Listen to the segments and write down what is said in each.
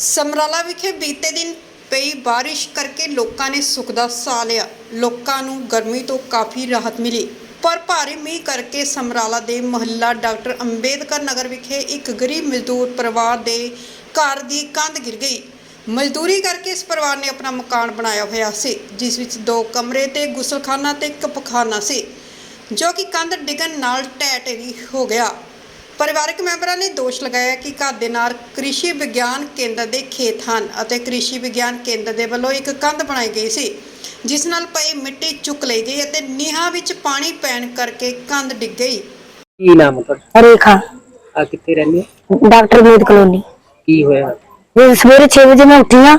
ਸਮਰਾਲਾ ਵਿਖੇ ਬੀਤੇ ਦਿਨ ਪਈ ਬਾਰਿਸ਼ ਕਰਕੇ ਲੋਕਾਂ ਨੇ ਸੁੱਖ ਦਾ ਸਾਹ ਲਿਆ। ਲੋਕਾਂ ਨੂੰ ਗਰਮੀ ਤੋਂ ਕਾਫੀ ਰਾਹਤ ਮਿਲੀ। ਪਰ ਭਾਰੀ ਮੀਂਹ ਕਰਕੇ ਸਮਰਾਲਾ ਦੇ ਮਹੱਲਾ ਡਾਕਟਰ ਅੰਬੇਦਕਰ ਨਗਰ ਵਿਖੇ ਇੱਕ ਗਰੀਬ ਮਜ਼ਦੂਰ ਪਰਿਵਾਰ ਦੇ ਘਰ ਦੀ ਕੰਧ ਗਿਰ ਗਈ। ਮਜ਼ਦੂਰੀ ਕਰਕੇ ਇਸ ਪਰਿਵਾਰ ਨੇ ਆਪਣਾ ਮਕਾਨ ਬਣਾਇਆ ਹੋਇਆ ਸੀ, ਜਿਸ ਵਿੱਚ ਦੋ ਕਮਰੇ ਤੇ ਗੁਸਲਖਾਨਾ ਤੇ ਇੱਕ ਪਖਾਨਾ ਸੀ, ਜੋ ਕਿ ਕੰਧ ਡਿੱਗਣ ਨਾਲ ਢਹਿ ਢੇਰੀ ਹੋ ਗਿਆ। ਪਰਿਵਾਰਕ ਮੈਂਬਰਾਂ ਨੇ ਦੋਸ਼ ਲਗਾਇਆ ਕਿ ਘਰ ਦੇ ਨਾਲ ਕ੍ਰਿਸ਼ੀ ਵਿਗਿਆਨ ਕੇਂਦਰ ਦੇ ਖੇਤ ਹਨ ਅਤੇ ਕ੍ਰਿਸ਼ੀ ਵਿਗਿਆਨ ਕੇਂਦਰ ਦੇ ਵੱਲੋਂ ਇੱਕ ਕੰਧ ਬਣਾਈ ਗਈ ਸੀ ਜਿਸ ਨਾਲ ਪਈ ਮਿੱਟੀ ਚੁੱਕ ਲਈ ਗਈ ਅਤੇ ਨੀਹਾਂ ਵਿੱਚ ਪਾਣੀ ਪੈਣ ਕਰਕੇ ਕੰਧ ਡਿੱਗ ਗਈ। ਕੀ ਨਾਮ ਤੁਹਾਡਾ? ਰੇਖਾ। ਆ ਕਿੱਥੇ ਰਹਿੰਦੇ ਹੋ? ਡਾਕਟਰ ਮੀਤ ਕਲੋਨੀ। ਕੀ ਹੋਇਆ? ਫਿਰ ਸਵੇਰੇ 6 ਵਜੇ ਮੈਂ ਉੱਠੀ ਆ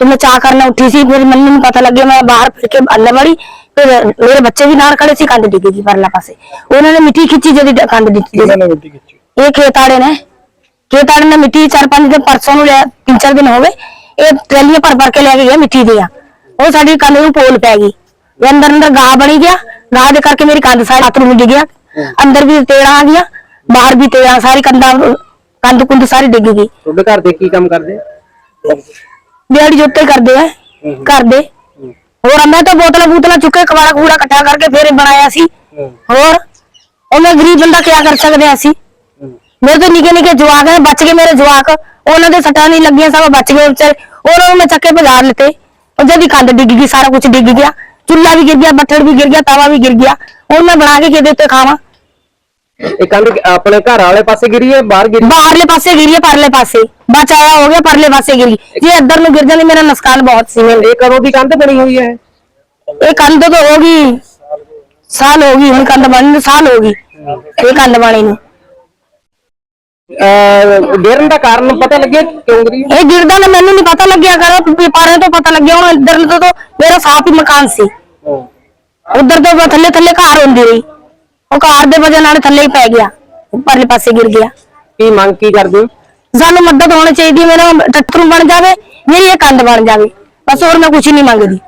ਤੇ ਮੈਂ ਚਾਹ ਕਰਨ ਉੱਠੀ ਸੀ ਫਿਰ ਮੈਨੂੰ ਨੀ ਪਤਾ ਲੱਗਿਆ ਮੈਂ ਬਾਹਰ ਫਿਰ ਕੇ ਅੰਦਰ ਵੜੀ ਫਿਰ ਮੇਰੇ ਬੱਚੇ ਵੀ ਨਾਲ ਖੜੇ ਸੀ ਕੰਧ ਡਿੱਗੀ ਜੀ ਪਰਲਾ ਪਾਸੇ। ਉਹਨਾਂ ਨੇ ਮਿੱਟੀ ਖਿੱਚੀ ਜਿਹੜੀ ਡ- ਕੰਧ ਡਿੱਗੀ ਸੀ। ਮਿੱਟੀ ਖਿੱਚੀ? ਇਹ ਖੇਤ ਆੜੇ ਨੇ। ਖੇਤ ਆੜੇ ਨੇ ਮਿੱਟੀ ਚਾਰ ਪੰਜ ਦਿਨ ਪਰਸੋਂ ਨੂੰ ਲਿਆ ਤਿੰਨ ਚਾਰ ਦਿਨ ਹੋ ਗਏ। ਇਹ ਟਰੈਲੀਆਂ ਭਰ ਭਰ ਕੇ ਲੈ ਕੇ ਗਏ ਮਿੱਟੀ ਦੀਆਂ। ਉਹ ਸਾਡੀ ਕੰਧ ਨੂੰ ਪੋਲ ਪੈ ਗਈ। ਉਹ ਅੰਦਰ ਅੰਦਰ ਗਾਹ ਬਣੀ ਗਿਆ। ਗਾਹ ਦੇ ਕਰਕੇ ਮੇਰੀ ਕੰਧ ਸਾਰੀ ਬਾਥਰੂਮ ਡਿੱਗ ਗਿਆ। ਅੰਦਰ ਵੀ ਤੇੜਾ ਆ ਗਿਆ ਬਾਹਰ ਵੀ ਤੇੜਾ ਸਾਰੀ ਕੰਧਾਂ ਕੰਧ ਕੁੰਧ ਸਾਰੀ ਡਿੱਗ ਗਈ। ਤੁਹਾਡੇ ਘਰ ਦੇ ਕੀ ਕੰਮ ਕਰਦੇ? ਦਿਹਾੜੀ ਜੋਤੇ ਕਰਦੇ ਆ ਘਰ ਦੇ। ਹੋਰ ਅੰਦਰ ਤਾਂ ਬੋਤਲਾਂ ਬੂਤਲਾਂ ਚੁੱਕੇ ਕਵਾੜਾ ਕੂੜਾ ਇਕੱਠਾ ਕਰਕੇ ਫੇਰ ਬਣਾਇਆ ਸੀ। ਹੋਰ ਉਹ ਮੈਂ ਗਰੀਬ ਬੰਦਾ ਕੀ ਕਰ ਸਕਦੇ ਆ ਅਸੀਂ? ਮੇਰੇ ਤੋਂ ਨਿੱਕੇ ਨਿੱਕੇ ਜਵਾਕ ਹੈ ਬਚ ਗਏ ਮੇਰੇ ਜਵਾਕ। ਉਹਨਾਂ ਦੇ ਸੱਟਾਂ ਨਹੀਂ ਲੱਗੀਆਂ ਸਭ ਬਚ ਗਏ ਵਿਚਾਰੇ। ਉਹਨਾਂ ਨੂੰ ਮੈਂ ਚੱਕੇ ਬਾਜ਼ਾਰ ਲਿੱਤੇ। ਉਹ ਜਦੀ ਕੰਧ ਡਿੱਗ ਗਈ ਸਾਰਾ ਕੁਝ ਡਿੱਗ ਗਿਆ। ਚੁੱਲ੍ਹਾ ਵੀ ਗਿਰ ਗਿਆ ਬੱਠਲ ਵੀ ਗਿਰ ਗਿਆ ਤਾਵਾ ਵੀ ਗਿਰ ਗਿਆ। ਹੁਣ ਮੈਂ ਬਣਾ ਕੇ ਕਿਹਦੇ ਉੱਤੇ ਖਾਵਾਂ? ਇਹ ਕੰਧ ਆਪਣੇ ਘਰ ਵਾਲੇ ਪਾਸੇ ਗਿਰੀ ਹੈ ਬਾਹਰ ਗਿਰੀ ਬਾਹਰਲੇ ਪਾਸੇ ਗਿਰੀ ਹੈ ਪਰਲੇ ਪਾਸੇ। ਬਚਾਇਆ ਹੋ ਗਿਆ ਪਰਲੇ ਪਾਸੇ ਗਿਰ। ਜੇ ਇੱਧਰ ਨੂੰ ਗਿਰ ਜਾਂਦੀ ਮੇਰਾ ਨੁਕਸਾਨ ਬਹੁਤ ਸੀ। ਮੈਨੂੰ ਇਹ ਕਦੋਂ ਦੀ ਕੰਧ ਬਣੀ ਹੋਈ ਹੈ? ਇਹ ਕੰਧ ਤਾਂ ਹੋ ਗਈ ਸਾਲ ਹੋ ਗਈ ਹੁਣ ਕੰਧ ਬਣੀ ਨੂੰ ਸਾਲ ਹੋ ਗਈ। ਇਹ ਕੰਧ ਬਣੀ ਨੂੰ। ਗਿਰਨ ਦਾ ਕਾਰਨ ਪਤਾ ਲੱਗਿਆ ਕਿਉਂ ਗਿਰੀ? ਇਹ ਗਿਰਦਾ ਨਾ ਮੈਨੂੰ ਨਹੀਂ ਪਤਾ ਲੱਗਿਆ ਕਰ ਪਾਰੇ ਤੋਂ ਪਤਾ ਲੱਗਿਆ ਹੁਣ ਇੱਧਰ ਨੂੰ ਤਾਂ ਮੇਰਾ ਸਾਫ਼ ਹੀ ਮਕਾਨ ਸੀ। ਉਧਰ ਤੋਂ ਥੱਲੇ ਥੱਲੇ ਘਰ ਹੁੰਦੀ ਰਹੀ ਉਹ ਘਰ ਦੇ ਵਜ੍ਹਾ ਨਾਲ ਥੱਲੇ ਹੀ ਪੈ ਗਿਆ। ਪਰਲੇ ਪਾਸੇ ਗਿਰ ਗਿਆ। ਕੀ ਮੰਗ ਕੀ ਕਰਦੇ ਸਾਨੂੰ ਮਦਦ ਹੋਣੀ ਚਾਹੀਦੀ ਮੇਰਾ ਟੱਟਰੂ ਬਣ ਜਾਵੇ ਮੇਰੀ ਇਹ ਕੰਧ ਬਣ ਜਾਵੇ। ਬਸ ਹੋਰ ਮੈਂ ਕੁਝ ਨਹੀਂ ਮੰਗਦੀ।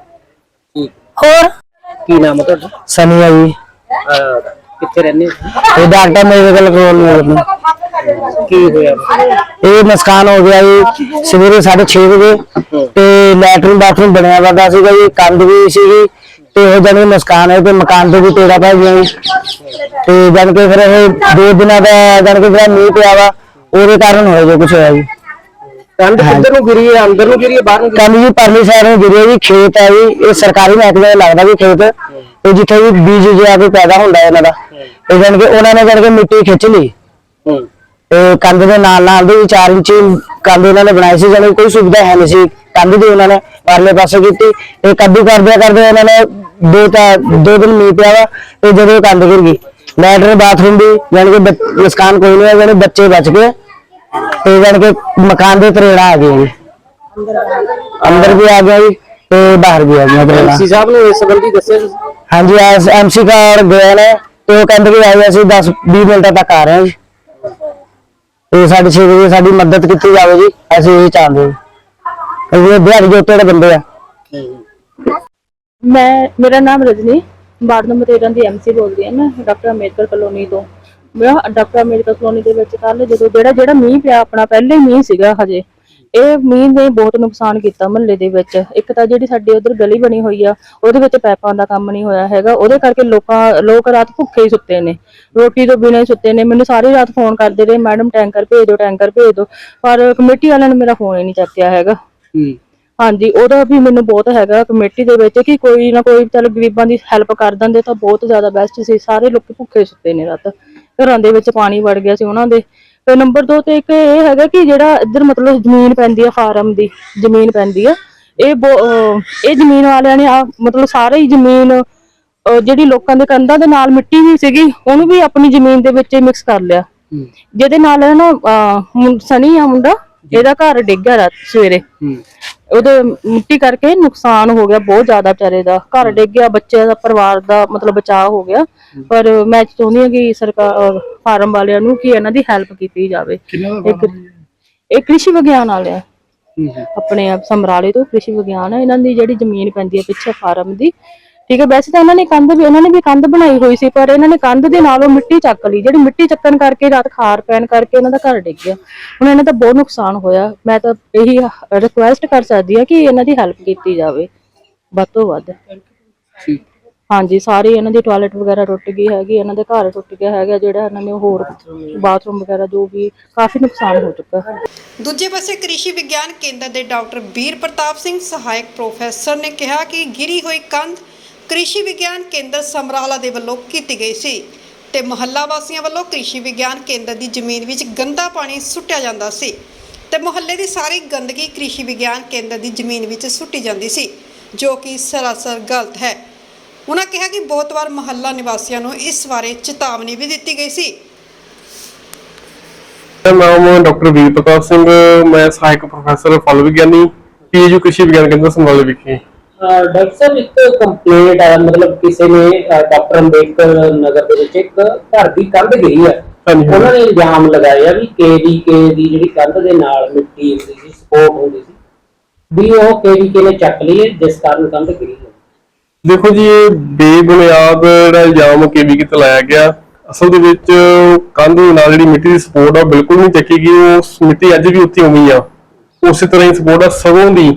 ਹੋਰ? ਕੀ ਨਾਮ ਹੈ ਤੁਹਾਡਾ? ਸਨੀ ਆ ਜੀ ਕਿੱਥੇ ਰਹਿੰਦੇ ਹੋ? ਇਹ ਡਾਕਟਰ ਮੇਰੇ ਕੋਲ ਨਹੀਂ ਕੀ ਹੋਇਆ? ਇਹ ਨੁਕਸਾਨ ਹੋ ਗਿਆ ਜੀ ਸਵੇਰੇ 6:30 ਵਜੇ ਤੇ ਲੈਟਰਿਨ ਬਾਥਰੂਮ ਬਣਿਆ ਵਾਦਾ ਸੀਗਾ ਜੀ ਕੰਧ ਵੀ ਸੀਗੀ ਤੇ ਉਹ ਜਾਨੀ ਨੁਕਸਾਨ ਹੈ ਤੇ ਮਕਾਨ ਤੇ ਵੀ ਤੇੜਾ ਪੈ ਗਿਆ ਜੀ। ਤੇ ਜਾਨ ਕੇ ਫਿਰ ਇਹ ਦੋ ਦਿਨਾਂ ਦਾ ਜਾਨ ਕੇ ਜਿਹੜਾ ਮੀਂਹ ਪਿਆ ਵਾ ਉਹਦੇ ਕਾਰਨ ਹੋਇਆ ਜੋ ਕੁਝ ਹੋਇਆ ਜੀ। ਕੰਧ ਕਿੱਧਰ ਨੂੰ ਗਿਰੀ ਹੈ? ਅੰਦਰ ਨੂੰ ਗਿਰੀ ਹੈ? ਬਾਹਰ ਨੂੰ ਗਿਰੀ ਕੰਧ ਜੀ ਪਰਲੀ ਸਾਈਡ ਨੂੰ ਗਿਰਿਆ ਜੀ ਖੇਤ ਹੈ ਜੀ ਇਹ ਸਰਕਾਰੀ ਮਹਿਕਮੇ ਦਾ ਲੱਗਦਾ ਵੀ ਖੇਤ। ਇਹ ਜਿੱਥੇ ਵੀ ਬੀਜ ਜਿਆ ਕੋਈ ਪੈਦਾ ਹੁੰਦਾ ਹੈ ਇਹਨਾਂ ਦਾ ਇਹ ਜਾਨ ਕੇ ਉਹਨਾਂ ਨੇ ਜਾਨ ਕੇ ਮਿੱਟੀ ਖਿੱਚ ਲਈ। ਹੂੰ। ਤੇ ਕੰਧ ਦੇ ਨਾਲ ਨਾਲ ਦੀ 4 ਇੰਚੀ ਕੰਧ ਉਹਨਾਂ ਨੇ ਬਣਾਈ ਸੀ ਜਾਨੀ ਕੋਈ ਸੁਵਿਧਾ ਹੈ ਨਹੀਂ ਸੀ। ਕੰਧ ਦੀ ਉਹਨਾਂ ਨੇ ਪਰਲੇ ਪਾਸੇ ਕੀਤੀ ਇਹ ਕੱਦੂ ਕਰਦਿਆਂ ਕਰਦੇ ਉਹਨਾਂ ਨੇ ਦੋ ਤਾਂ ਦੋ ਦਿਨ ਮੀਂਹ ਪਿਆ ਵਾ ਤੇ ਜਦੋਂ ਕੰਧ ਗਿਰ ਗਈ। ਲੈਟਰ ਬਾਥਰੂਮ ਵੀ ਜਾਨੀ ਕਿ ਨੁਕਸਾਨ ਕੋਈ ਨਹੀਂ ਹੈ ਜਾਨੀ ਬੱਚੇ ਬਚ ਗਏ। ਤੇ ਜਾਨੀ ਕਿ ਮਕਾਨ ਦੇ ਤਰੇੜਾ ਆ ਗਏ ਜੀ ਅੰਦਰ ਵੀ ਆ ਗਿਆ ਜੀ ਤੇ ਬਾਹਰ ਵੀ ਆ ਗਿਆ ਤਰੇੜਾ। ਐਮਸੀ ਸਾਹਿਬ ਨੂੰ ਇਸ ਸੰਬੰਧੀ ਦੱਸਿਆ? ਹਾਂਜੀ ਐਮਸੀ ਕਾਰਡ ਗਏ ਨੇ ਤੇ ਉਹ ਕਹਿੰਦੇ ਕਿ ਆਏ ਅਸੀਂ 10 20 ਮਿੰਟਾਂ ਤੱਕ ਆ ਰਹੇ ਹਾਂ ਜੀ। ਤੇ ਸਾਡੇ ਛੇ ਵਜੇ ਸਾਡੀ ਮਦਦ ਕੀਤੀ ਜਾਵੇ ਜੀ ਅਸੀਂ ਇਹ ਚਾਹੁੰਦੇ ਹਾਂ। ਇਹ ਦਿਹਾੜੀ ਦੇ ਦੇ ਬੰਦੇ ਆ। ਮੈਂ, ਮੇਰਾ ਨਾਮ ਰਜਨੀ, ਵਾਰਡ ਨੰਬਰ 13 ਦੀ ਐਮਸੀ ਬੋਲ ਰਹੀ ਹਾਂ ਮੈਂ, ਡਾਕਟਰ ਅੰਬੇਦਕਰ ਕਲੋਨੀ ਤੋਂ। ਮੈਂ ਡਾਕਟਰ ਅੰਬੇਦਕਰ ਕਲੋਨੀ ਦੇ ਵਿੱਚ ਕੱਲ ਜਦੋਂ ਜਿਹੜਾ ਜਿਹੜਾ ਮੀਂਹ ਪਿਆ, ਆਪਣਾ ਪਹਿਲੇ ਹੀ ਮੀਂਹ ਸੀਗਾ ਹਜੇ। ਇਹ ਮੀਂਹ ਨੇ ਬਹੁਤ ਨੁਕਸਾਨ ਕੀਤਾ ਮਹੱਲੇ ਦੇ ਵਿੱਚ। ਇੱਕ ਤਾਂ ਜਿਹੜੀ ਸਾਡੀ ਉਧਰ ਗਲੀ ਬਣੀ ਹੋਈ ਆ ਉਹਦੇ ਵਿੱਚ ਪੈਪਾਂ ਦਾ ਕੰਮ ਨਹੀਂ ਹੋਇਆ ਹੈਗਾ। ਉਹਦੇ ਕਰਕੇ ਲੋਕਾਂ ਲੋਕ ਰਾਤ ਭੁੱਖੇ ਹੀ ਸੁੱਤੇ ਨੇ। ਰੋਟੀ ਤੋਂ ਬਿਨਾਂ ਹੀ ਸੁੱਤੇ ਨੇ। ਮੈਨੂੰ ਸਾਰੀ ਰਾਤ ਫੋਨ ਕਰਦੇ ਰਹੇ ਮੈਡਮ ਟੈਂਕਰ ਭੇਜ ਦਿਓ ਟੈਂਕਰ ਭੇਜ ਦਿਓ। ਪਰ ਕਮੇਟੀ ਵਾਲਿਆਂ ਨੇ ਮੇਰਾ ਫੋਨ ਹੀ ਨਹੀਂ ਚੱਕਿਆ ਹੈਗਾ। ਹੂੰ। ਹਾਂਜੀ ਉਹਦਾ ਵੀ ਮੈਨੂੰ ਬਹੁਤ ਹੈਗਾ ਕਮੇਟੀ ਦੇ ਵਿੱਚ ਕਿ ਕੋਈ ਨਾ ਕੋਈ ਚੱਲ ਗਰੀਬਾਂ ਦੀ ਹੈਲਪ ਕਰ ਦਿੰਦੇ ਤਾਂ ਬਹੁਤ ਜ਼ਿਆਦਾ ਬੈਸਟ ਸੀ। ਸਾਰੇ ਲੋਕ ਭੁੱਖੇ ਸੁੱਤੇ ਨੇ ਰਾਤ। ਘਰਾਂ ਦੇ ਵਿੱਚ ਪਾਣੀ ਵੜ ਗਿਆ ਸੀ ਉਹਨਾਂ ਦੇ। ਤੇ ਨੰਬਰ 2 ਤੇ ਇੱਕ ਇਹ ਹੈਗਾ ਕਿ ਜਿਹੜਾ ਇੱਧਰ ਮਤਲਬ ਜ਼ਮੀਨ ਪੈਂਦੀ ਆ ਫਾਰਮ ਦੀ ਜ਼ਮੀਨ ਪੈਂਦੀ ਆ ਇਹ ਇਹ ਜ਼ਮੀਨ ਵਾਲਿਆਂ ਨੇ ਆ ਮਤਲਬ ਸਾਰੇ ਹੀ ਜ਼ਮੀਨ ਜਿਹੜੀ ਲੋਕਾਂ ਦੇ ਕੰਧਾਂ ਦੇ ਨਾਲ ਮਿੱਟੀ ਵੀ ਸੀਗੀ ਉਹਨੂੰ ਵੀ ਆਪਣੀ ਜ਼ਮੀਨ ਦੇ ਵਿੱਚ ਮਿਕਸ ਕਰ ਲਿਆ। ਜਿਹਦੇ ਨਾਲ ਨਾ ਸਨੀ ਆ ਮੁੰਡਾ ਇਹਦਾ ਘਰ ਡਿੱਗ ਗਿਆ ਰਾਤ ਸਵੇਰੇ। ਉਹਦੇ ਮਿੱਟੀ ਕਰਕੇ ਨੁਕਸਾਨ ਹੋ ਗਿਆ ਬਹੁਤ ਜ਼ਿਆਦਾ ਵਿਚਾਰੇ ਦਾ। ਘਰ ਡਿੱਗ ਗਿਆ ਬੱਚਿਆਂ ਦਾ ਪਰਿਵਾਰ ਦਾ ਮਤਲਬ ਬਚਾਅ ਹੋ ਗਿਆ। ਪਰ ਮੈਂ ਚਾਹੁੰਦੀ ਹਾਂ ਕਿ ਸਰਕਾਰ ਫਾਰਮ ਵਾਲਿਆਂ ਨੂੰ ਕਿ ਇਹਨਾਂ ਦੀ ਹੈਲਪ ਕੀਤੀ ਜਾਵੇ। ਇੱਕ ਇਹ ਕ੍ਰਿਸ਼ੀ ਵਿਗਿਆਨ ਵਾਲਿਆ। ਆਪਣੇ ਆਪ ਸਮਰਾਲੇ ਤੋਂ ਕ੍ਰਿਸ਼ੀ ਵਿਗਿਆਨ ਹੈ। ਇਹਨਾਂ ਦੀ ਜਿਹੜੀ ਜ਼ਮੀਨ ਪੈਂਦੀ ਹੈ ਪਿੱਛੇ ਫਾਰਮ ਦੀ ਠੀਕ ਹੈ ਵੈਸੇ ਤਾਂ ਇਹਨਾਂ ਨੇ ਕੰਧ ਵੀ ਇਹਨਾਂ ਨੇ ਵੀ ਕੰਧ ਬਣਾਈ ਹੋਈ ਸੀ ਪਰ ਇਹਨਾਂ ਨੇ ਕੰਧ ਦੇ ਨਾਲੋਂ ਮਿੱਟੀ ਚੱਕ ਲਈ। ਜਿਹੜੀ ਮਿੱਟੀ ਚੱਕਣ ਕਰਕੇ ਰਾਤ ਖਾਰ ਪੈਣ ਕਰਕੇ ਇਹਨਾਂ ਦਾ ਘਰ ਡਿੱਗ ਗਿਆ। ਹੁਣ ਇਹਨਾਂ ਦਾ ਬਹੁਤ ਨੁਕਸਾਨ ਹੋਇਆ। ਮੈਂ ਤਾਂ ਇਹੀ ਰਿਕੁਐਸਟ ਕਰ ਸਕਦੀ ਹਾਂ ਕਿ ਇਹਨਾਂ ਦੀ ਹੈਲਪ ਕੀਤੀ ਜਾਵੇ। ਵੱਧ ਤੋਂ ਵੱਧ। ਹਾਂਜੀ ਸਾਰੇ ਇਹਨਾਂ ਦੀ ਟਾਇਲਟ ਵਗੈਰਾ ਟੁੱਟ ਗਈ ਹੈਗੀ ਇਹਨਾਂ ਦੇ ਘਰ ਟੁੱਟ ਗਿਆ ਹੈਗਾ ਜਿਹੜਾ ਇਹਨਾਂ ਨੇ ਹੋਰ ਬਾਥਰੂਮ ਵਗੈਰਾ ਜੋ ਵੀ ਕਾਫੀ ਨੁਕਸਾਨ ਹੋ ਚੁੱਕਾ। ਹੈ ਦੂਜੇ ਪਾਸੇ ਕ੍ਰਿਸ਼ੀ ਵਿਗਿਆਨ ਕੇਂਦਰ ਦੇ ਡਾਕਟਰ ਬੀਰ ਪ੍ਰਤਾਪ ਸਿੰਘ ਸਹਾਇਕ ਪ੍ਰੋਫੈਸਰ ਨੇ ਕਿਹਾ ਕਿ ਗਿਰੀ ਹੋਈ ਕੰਧ ਕ੍ਰਿਸ਼ੀ ਵਿਗਿਆਨ ਕੇਂਦਰ ਸਮਰਾਲਾ ਦੇ ਵੱਲੋਂ ਕੀਤੀ ਗਈ ਸੀ ਤੇ ਮੁਹੱਲਾ ਵਾਸੀਆਂ ਵੱਲੋਂ ਕ੍ਰਿਸ਼ੀ ਵਿਗਿਆਨ ਕੇਂਦਰ ਦੀ ਜ਼ਮੀਨ ਵਿੱਚ ਗੰਦਾ ਪਾਣੀ ਸੁੱਟਿਆ ਜਾਂਦਾ ਸੀ ਤੇ ਮੁਹੱਲੇ ਦੀ ਸਾਰੀ ਗੰਦਗੀ ਕ੍ਰਿਸ਼ੀ ਵਿਗਿਆਨ ਕੇਂਦਰ ਦੀ ਜ਼ਮੀਨ ਵਿੱਚ ਸੁੱਟੀ ਜਾਂਦੀ ਸੀ, ਜੋ ਕਿ ਸਰਾਸਰ ਗਲਤ ਹੈ। ਉਹਨਾਂ ਕਿਹਾ ਕਿ ਬਹੁਤ ਵਾਰ ਮੁਹੱਲਾ ਨਿਵਾਸੀਆਂ ਨੂੰ ਇਸ ਬਾਰੇ ਚੇਤਾਵਨੀ ਵੀ ਦਿੱਤੀ ਗਈ ਸੀ। ਮੇਰਾ ਨਾਮ ਡਾਕਟਰ ਵੀਰ ਪ੍ਰਤਾਪ ਸਿੰਘ, ਮੈਂ ਸਹਾਇਕ ਪ੍ਰੋਫੈਸਰ ਫਲ ਵਿਗਿਆਨੀ ਪੀਯੂ ਕ੍ਰਿਸ਼ੀ ਵਿਗਿਆਨ ਕੇਂਦਰ ਸੰਭਾਲੇ ਵਿਖੇ। ਡਾਕਟਰ ਸਾਹਿਬ ਇੱਕ ਕੰਪਲੇਂਟ ਆ ਮਤਲਬ ਕਿਸੇ ਨੇ ਡਾਕਟਰ ਅੰਬੇਡਕਰ ਨਗਰ ਦੇ ਵਿੱਚ ਇੱਕ ਘਰ ਦੀ ਕੰਧ ਗਿਰੀ ਆ। ਉਹਨਾਂ ਨੇ ਇਲਜ਼ਾਮ ਲਗਾਇਆ ਵੀ ਕੇਵੀਕੇ ਦੀ ਜਿਹੜੀ ਕੰਧ ਦੇ ਨਾਲ ਮਿੱਟੀ ਹੁੰਦੀ ਸੀ ਸਪੋਰਟ ਹੁੰਦੀ ਸੀ ਵੀ ਉਹ ਕੇਵੀਕੇ ਨੇ ਚੱਕ ਲਈ ਜਿਸ ਕਾਰਨ ਕੰਧ ਗਿਰੀ ਹੈ ਦੇਖੋ ਜੀ ਇਹ ਬੇਬੁਨਿਆਦ ਜਿਹੜਾ ਇਲਜ਼ਾਮ ਕੇਵੀ ਕਿਤੇ ਲਾਇਆ ਗਿਆ ਅਸਲ ਦੇ ਵਿੱਚ ਕੰਧ ਦੇ ਨਾਲ ਜਿਹੜੀ ਮਿੱਟੀ ਦੀ ਸਪੋਰਟ ਆ ਬਿਲਕੁਲ ਨਹੀਂ ਚੱਕੀ ਗਈ ਉਹ ਮਿੱਟੀ ਅੱਜ ਵੀ ਉੱਥੇ ਉਵੇਂ ਆ। ਉਸੇ ਤਰ੍ਹਾਂ ਹੀ ਸਪੋਰਟ ਆ ਸਗੋਂ ਦੀ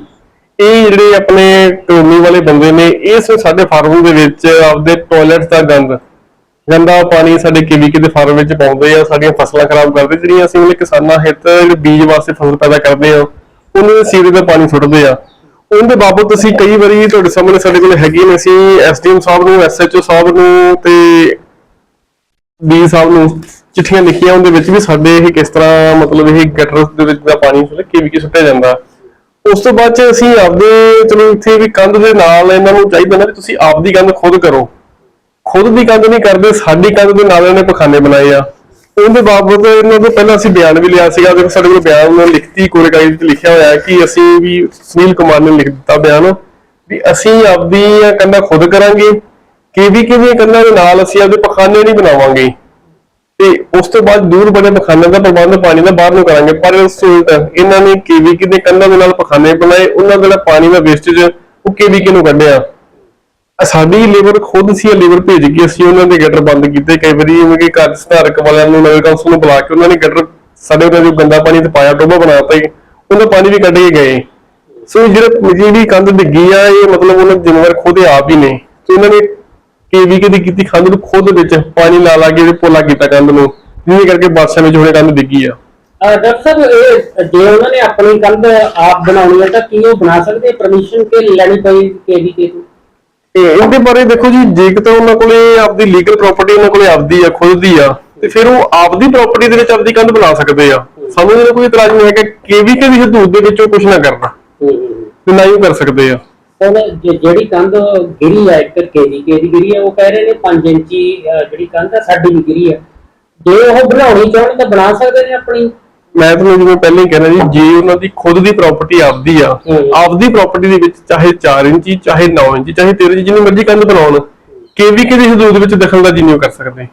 ਇਹ ਜਿਹੜੇ ਆਪਣੇ ਕਲੋਨੀ ਵਾਲੇ ਬੰਦੇ ਨੇ, ਇਸ ਸਾਡੇ ਫਾਰਮ ਦੇ ਵਿੱਚ ਆਪਦੇ ਟਾਇਲਟਸ ਦਾ ਗੰਦ, ਗੰਦਾ ਪਾਣੀ ਸਾਡੇ ਕੇਵੀਕੇ ਦੇ ਫਾਰਮ ਵਿੱਚ ਪਾਉਂਦੇ ਆ, ਸਾਡੀਆਂ ਫਸਲਾਂ ਖਰਾਬ ਕਰਦੇ, ਜਿਹੜੀਆਂ ਅਸੀਂ ਉਹਨੇ ਕਿਸਾਨਾਂ ਹਿੱਤ ਜਿਹੜੇ ਬੀਜ ਵਾਸਤੇ ਫਸਲ ਪੈਦਾ ਕਰਦੇ ਆ, ਉਹਨਾਂ ਦੇ ਦਾ ਪਾਣੀ ਸੁੱਟਦੇ ਆ। ਉਹਦੇ ਬਾਬਤ ਅਸੀਂ ਕਈ ਵਾਰੀ ਤੁਹਾਡੇ ਸਾਹਮਣੇ ਸਾਡੇ ਕੋਲ ਹੈਗੇ ਨੇ, ਅਸੀਂ ਐਸਡੀਐਮ ਸਾਹਿਬ ਨੂੰ, ਐਸਐਚਓ ਸਾਹਿਬ ਨੂੰ ਤੇ ਬੀ ਸਾਹਿਬ ਨੂੰ ਚਿੱਠੀਆਂ ਲਿਖੀਆਂ, ਉਹਦੇ ਵਿੱਚ ਵੀ ਸਾਡੇ ਇਹ ਕਿਸ ਤਰ੍ਹਾਂ ਮਤਲਬ ਇਹ ਗਟਰ ਦੇ ਵਿੱਚ ਦਾ ਪਾਣੀ ਕੇਵੀਕੇ ਸੁੱਟਿਆ ਜਾਂਦਾ। ਉਸ ਤੋਂ ਬਾਅਦ ਚ ਅਸੀਂ ਆਪਦੇ, ਚਲੋ ਇੱਥੇ ਵੀ ਕੰਧ ਦੇ ਨਾਲ ਇਹਨਾਂ ਨੂੰ ਚਾਹੀਦਾ ਨਾ ਵੀ ਤੁਸੀਂ ਆਪਦੀ ਕੰਧ ਖੁਦ ਕਰੋ। ਖੁਦ ਦੀ ਕੰਧ ਨਹੀਂ ਕਰਦੇ, ਸਾਡੀ ਕੰਧ ਦੇ ਨਾਲ ਇਹਨਾਂ ਨੇ ਪਖਾਨੇ ਬਣਾਏ ਆ। ਉਹਦੇ ਬਾਬਤ ਇਹਨਾਂ ਤੋਂ ਪਹਿਲਾਂ ਅਸੀਂ ਬਿਆਨ ਵੀ ਲਿਆ ਸੀਗਾ ਦੇਖੋ ਸਾਡੇ ਕੋਲ ਬਿਆਨ ਉਹਨਾਂ ਲਿਖਤੀ, ਕੋਰੇ ਕਾਗਜ਼ ਤੇ ਲਿਖਿਆ ਹੋਇਆ ਹੈ ਕਿ ਅਸੀਂ ਵੀ ਸੁਨੀਲ ਕੁਮਾਰ ਨੇ ਲਿਖ ਦਿੱਤਾ ਬਿਆਨ, ਵੀ ਅਸੀਂ ਆਪਦੀਆਂ ਕੰਧਾਂ ਖੁਦ ਕਰਾਂਗੇ ਕਿਵੇਂ ਕਿਵੇਂ ਕੰਧਾਂ ਦੇ ਨਾਲ ਅਸੀਂ ਆਪਦੇ ਪਖਾਨੇ ਨਹੀਂ ਬਣਾਵਾਂਗੇ। ਤੇ ਉਸ ਤੋਂ ਬਾਅਦ ਦੂਰ ਬੜੇ ਪਖਾਨੇ ਦਾ ਪ੍ਰਬੰਧ ਪਾਣੀ ਦਾ ਬਾਹਰ ਨੂੰ ਕਰਾਂਗੇ। ਪਰ ਉਸ ਇਹਨਾਂ ਨੇ ਕੇਵੀਕੇ ਦੇ ਕੰਧਾਂ ਦੇ ਨਾਲ ਪਖਾਨੇ ਬਣਾਏ। ਉਹਨਾਂ ਦਾ ਪਾਣੀ ਦਾ ਵੇਸਟੇਜ ਉਹ ਕੇਵੀਕੇ ਨੂੰ ਕੱਢਿਆ। ਸਾਡੀ ਲੇਬਰ ਖੁਦ ਸੀ ਲੇਬਰ ਭੇਜ ਕੇ ਅਸੀਂ ਉਹਨਾਂ ਦੇ ਗਟਰ ਬੰਦ ਕੀਤੇ। ਕਈ ਵਾਰੀ ਜਿਵੇਂ ਕਿ ਘਰ ਸਧਾਰਕ ਵਾਲਿਆਂ ਨੂੰ ਨਗਰ ਕੌਂਸਲ ਨੂੰ ਬੁਲਾ ਕੇ ਉਹਨਾਂ ਨੇ ਗਟਰ ਸਾਡੇ ਉਹਨਾਂ ਜੋ ਗੰਦਾ ਪਾਣੀ ਤੇ ਪਾਇਆ ਟੋਬਾ ਬਣਾਤਾ ਹੀ ਉਹਦਾ ਪਾਣੀ ਵੀ ਕੱਢ ਕੇ ਗਏ। ਸੋ ਇਹ ਜਿਹੜਾ ਜਿਹੜੀ ਕੰਧ ਡਿੱਗੀ ਆ, ਇਹ ਮਤਲਬ ਉਹਨਾਂ ਦੇ ਜ਼ਿੰਮੇਵਾਰ ਖੁਦ ਆਪ ਹੀ ਨੇ। ਤੇ ਉਹਨਾਂ ਨੇ ਕੇਵੀਕੇ ਦੀ ਕੀਤੀ? ਕੰਧ ਨੂੰ ਖੁਦ ਵਿੱਚ ਪਾਣੀ ਲਾ ਲਾ ਕੇ ਪੋਲਾ ਕੀਤਾ ਕੰਧ ਨੂੰ ਜਿਹਦੇ ਕਰਕੇ ਬਾਦਸ਼ਾਹ ਵਿੱਚ ਹੁਣੇ ਕੰਧ ਡਿੱਗੀ ਆ। ਡਾਕਟਰ ਸਾਹਿਬ ਇਹ ਜੇ ਉਹਨਾਂ ਨੇ ਆਪਣੀ ਕੰਧ ਆਪ ਬਣਾਉਣੀ ਹੈ ਤਾਂ ਕੀ ਉਹ ਬਣਾ ਸਕਦੇ? ਪਰਮਿਸ਼ਨ ਕੇ ਲੈਣੀ ਪਈ ਕੇਵੀਕੇ ਤੋਂ ਤੇ ਇਹਦੇ ਬਾਰੇ ਦੇਖੋ ਜੀ ਜੇਕਰ ਤਾਂ ਉਹਨਾਂ ਕੋਲੇ ਆਪਦੀ ਲੀਗਲ ਪ੍ਰਾਪਰਟੀ ਉਹਨਾਂ ਕੋਲੇ ਆਪਦੀ ਆ ਖੁਦ ਦੀ ਆ ਤੇ ਫਿਰ ਉਹ ਆਪਦੀ ਪ੍ਰਾਪਰਟੀ ਦੇ ਵਿੱਚ ਆਪਦੀ ਕੰਧ ਬਣਾ ਸਕਦੇ ਆ। ਸਾਨੂੰ ਇਹਦਾ ਕੋਈ ਇਤਰਾਜ਼ ਨਹੀਂ ਹੈ ਕਿ ਕੇਵੀਕੇ ਦੀ ਹਦੂਦ ਦੇ ਵਿੱਚੋਂ ਕੁਝ ਨਾ ਕਰਨਾ ਹੂੰ ਹੂੰ ਹੂੰ। ਤੇ ਨਾ ਹੀ ਕਰ ਸਕਦੇ ਆ। ਹੁਣ ਜੇ- ਜਿਹੜੀ ਕੰਧ ਗਿਰੀ ਹੈ ਇੱਕ ਕੇਵੀਕੇ ਦੀ ਗਿਰੀ ਹੈ ਉਹ ਕਹਿ ਰਹੇ ਨੇ 5 ਇੰਚੀ ਅਹ, ਜਿਹੜੀ ਕੰਧ ਹੈ ਸਾਡੀ ਵੀ ਗਿਰੀ ਹੈ ਜੇ ਉਹ ਬਣਾਉਣੀ ਚਾਹਣ ਤਾਂ ਬਣਾ ਸਕਦੇ ਨੇ ਆਪਣੀ। ਮੈਂ ਤੁਹਾਨੂੰ ਜਿਵੇਂ ਪਹਿਲਾਂ ਹੀ ਕਹਿਣਾ ਜੀ ਜੇ ਉਹਨਾਂ ਦੀ ਖੁਦ ਦੀ ਪ੍ਰਾਪਰਟੀ ਆਪਦੀ ਆ। ਆਪਦੀ ਪ੍ਰਾਪਰਟੀ ਦੇ ਵਿੱਚ ਚਾਹੇ 4 ਇੰਚੀ ਚਾਹੇ 9 ਇੰਚੀ ਚਾਹੇ 13 ਇੰਚੀ ਜਿੰਨੀ ਮਰਜ਼ੀ ਕੰਧ ਬਣਾਉਣ ਕੇਵੀਕੇ ਦੀ ਹਦੂਦ ਵਿੱਚ ਦਖਲਅੰਦਾਜ਼ੀ ਨਹੀਂ ਉਹ ਕਰ ਸਕਦੇ।